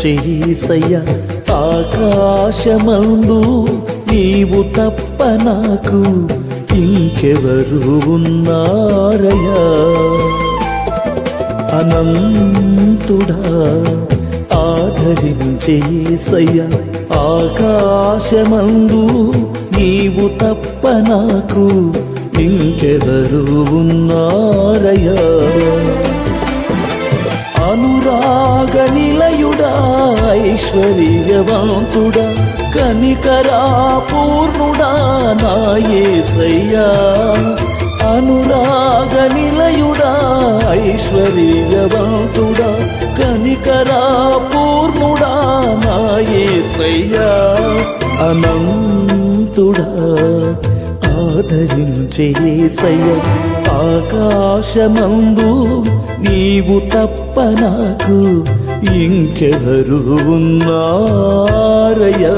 చేసయ్య ఆకాశమందు నీవు తప్ప నాకు ఇంకెవరు ఉన్నారయ్యా. అనంతుడా ఆదరించేసయ్య ఆకాశమందు నీవు తప్ప నాకు ఇంకెవరు ఉన్నారయ్యా. అనురాగ నిలయుడా ఐశ్వర్యవంతుడా కనికరా పూర్ణుడా నాయసయ్యా అనురాగ నిలయుడా ఐశ్వర్యవంతుడా కనికరా పూర్ణుడా నాయసయ్యా అనంతుడా ఆదరించేసయ్య ఆకాశమందు నీవు తప్ప నాకు ఇంకెవరు ఉన్నారయ్యా.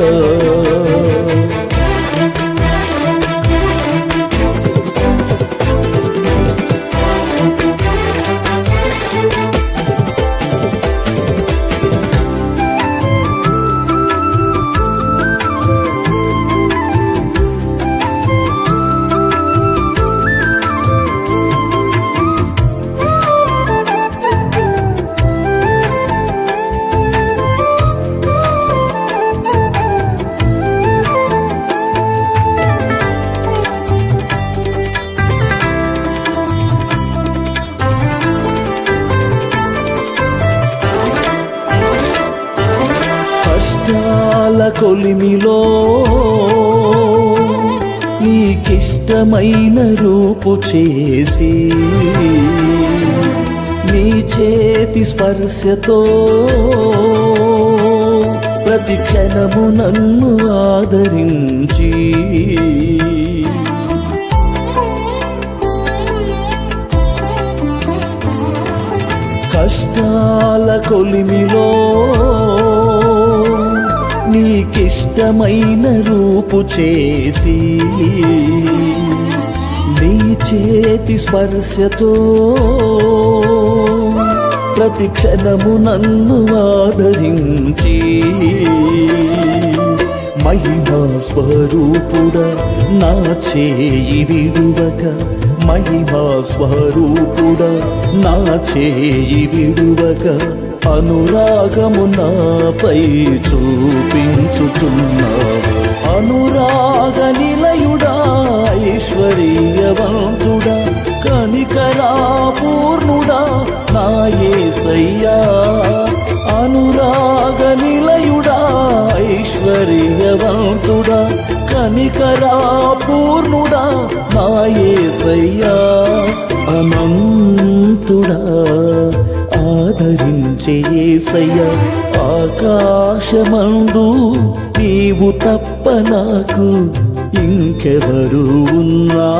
కొలిమిలో నీకిష్టమైన రూపు చేసి నీ చేతి స్పర్శతో ప్రతి క్షణము నన్ను ఆదరించి కష్టాల కొలిమిలో నీకిష్టమైన రూపు చేసి నీ చేతి స్పర్శతో ప్రతి క్షణము నన్ను ఆదరించి మహిమా స్వరూపుడ నా చేయి విడువక మహిమా స్వరూపుడ నా చేయి విడువక అనురాగము నాపై చూపించుచున్నావు. అనురాగ నిలయుడా ఐశ్వర్యవంతుడా కనికరా పూర్ణుడా నాయసయ్యా అనురాగ నిలయుడా ఐశ్వర్యవంతుడా కనికరా పూర్ణుడా నాయసయ్యా అనంతుడా. ఆదరించేసయ్య ఆకాశమందు నీవు తప్ప నాకు ఇంకెవరు ఉన్నారయ్యా.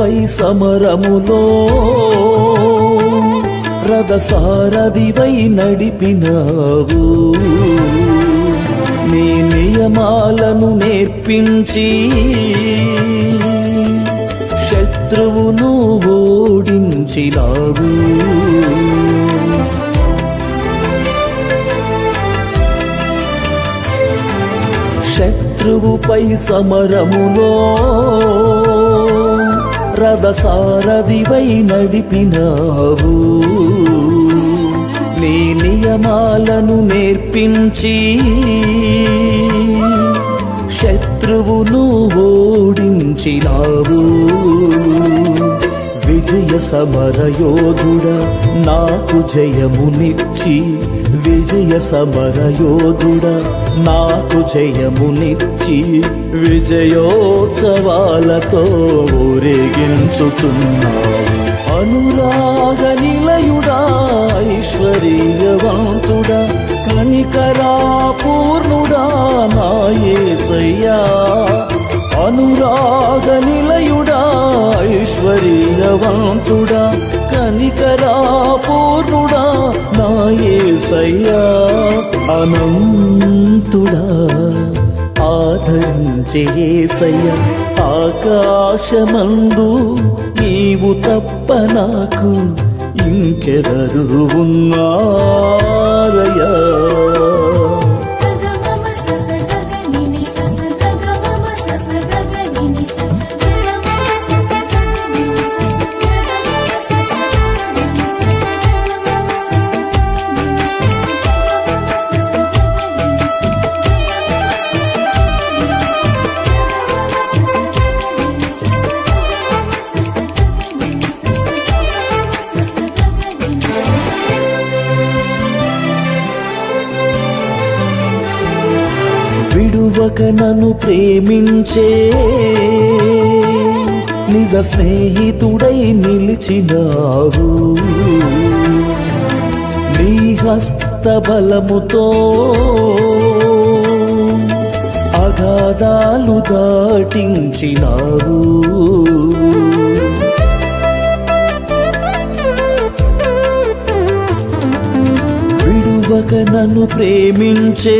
పై సమరములో రథసారథివై నడిపినావు. నీ నియమాలను నేర్పించి శత్రువును ఓడించినావు. శత్రువుపై సమరములో రథసారథివై నడిపినావు. నీ నియమాలను నేర్పించి శత్రువును ఓడించినావు. విజయ సమరయోధుడ నాకు జయమునిచ్చి విజయ విజయ నాకు జయమునిచ్చి విజయోత్సవాలతో ఊరేగించుచున్నావు. అనురాగ నిలయుడా ఐశ్వర్యవంతుడా కనికరా పూర్ణుడా నాయసయ్యా అనురాగ నిలయుడా ఐశ్వర్యవంతుడా సయ్యా అనంతుడా ఆదరించే యేసయ్య ఆకాశమందు నీవు తప్ప నాకు ఇంకెదరు ఉన్నా. విడువక నన్ను ప్రేమించే. నిజ స్నేహితుడై నిలిచినావు. నీ హస్త బలముతో అగాధాలు దాటించినావు. విడువక నన్ను ప్రేమించే.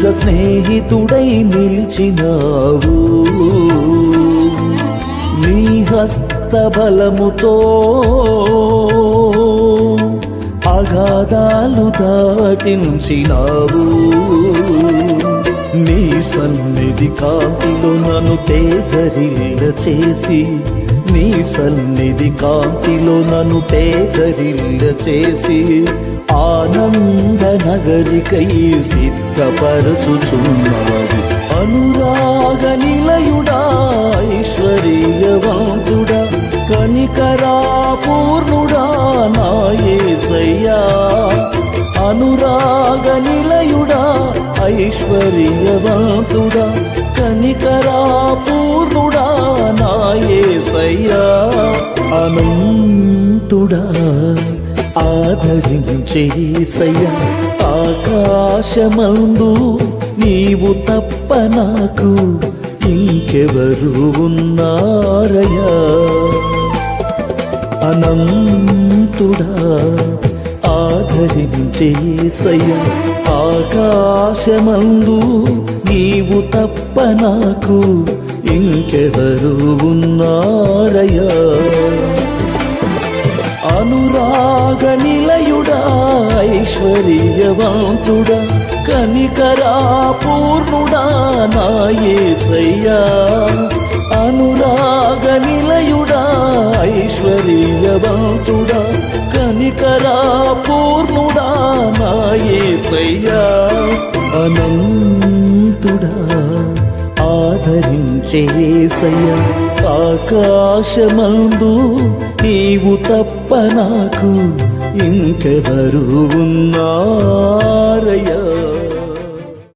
నిజ స్నేహితుడై నిలిచినావు. నీ హస్తబలముతో అగాధాలు దాటించినావు నీ సన్నిధి కాంతిలో నన్ను తేజరిల్ల చేసి నీ సన్నిధి కాంతిలో నన్ను తేజరిల్ల చేసి ఆనంద నగరికై సిద్ధపరచుచున్నవాడు అనురాగ నిలయుడా ఐశ్వర్యవంతుడా కనికరాపూర్ణుడా నాయసయ్యా అనురాగ నిలయుడా ఐశ్వర్యవంతుడా కనికరాపూర్ణుడా నాయసయ్యా అనంతుడా. ఆదరించేసయ ఆకాశమందు నీవు తప్ప నాకు ఇంకెవరు ఉన్నారయ్యా. అనంతుడా ఆదరించేసయ ఆకాశమందు నీవు తప్ప నాకు ఇంకెవరు ఉన్నారయ్యా. అనురాగ నిలయుడా ఐశ్వర్యవంతుడా కనికరా పూర్ణుడా నాయసయ్యా అనురాగ నిలయుడా ఐశ్వర్యవంతుడా కనికరా పూర్ణుడా నాయసయ్యా అనంతుడా. ఆదరించేసయ్య ఆకాశమందు నీవు తప్ప నాకు ఇంకెవరు ఉన్నారయ్యా.